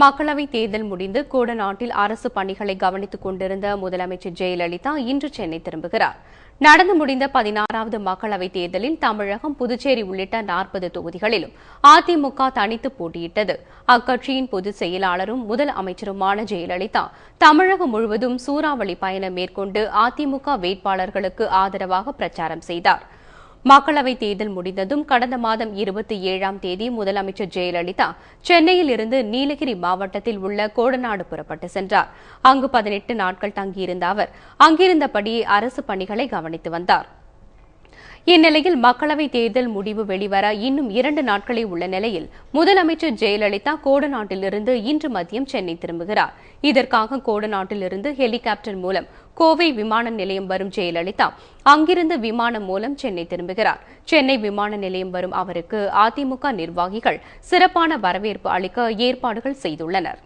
மக்களவைத் தேர்தல் முடிந்து கோடநாட்டில் அரசு பணிகளை கவனித்துக் கொண்டிருந்த முதலமைச்சர் ஜெயலலிதா இன்று சென்னை திரும்புகிறார். நடந்து முடிந்த பதினாறாவது மக்களவைத் தேர்தலில் தமிழகம் புதுச்சேரி உள்ளிட்ட நாற்பது தொகுதிகளிலும் அதிமுக தனித்து போட்டியிட்டது. அக்கட்சியின் பொதுச் செயலாளரும் முதல் அமைச்சருமான ஜெயலலிதா தமிழகம் முழுவதும் சூறாவளி பயணம் மேற்கொண்டு அதிமுக வேட்பாளர்களுக்கு ஆதரவாக பிரச்சாரம் செய்தார். மக்களவைத் தேர்தல் முடிந்ததும் கடந்த மாதம் இருபத்தி ஏழாம் தேதி முதலமைச்சர் ஜெயலலிதா சென்னையில் இருந்து நீலகிரி மாவட்டத்தில் உள்ள கோடநாடு புறப்பட்டு சென்றார். அங்கு பதினெட்டு நாட்கள் தங்கியிருந்த அவர் அங்கிருந்தபடியே அரசு பணிகளை கவனித்து வந்தார். இந்நிலையில் மக்களவைத் தேர்தல் முடிவு வெளிவர இன்னும் இரண்டு நாட்களே உள்ள நிலையில் முதலமைச்சர் ஜெயலலிதா கோடநாட்டிலிருந்து இன்று மதியம் சென்னை திரும்புகிறார். இதற்காக கோடநாட்டிலிருந்து ஹெலிகாப்டர் மூலம் கோவை விமான நிலையம் வரும் ஜெயலலிதா அங்கிருந்து விமானம் மூலம் சென்னை திரும்புகிறார். சென்னை விமான நிலையம் வரும் அவருக்கு அதிமுக நிர்வாகிகள் சிறப்பான வரவேற்பு அளிக்க ஏற்பாடுகள் செய்துள்ளனர்.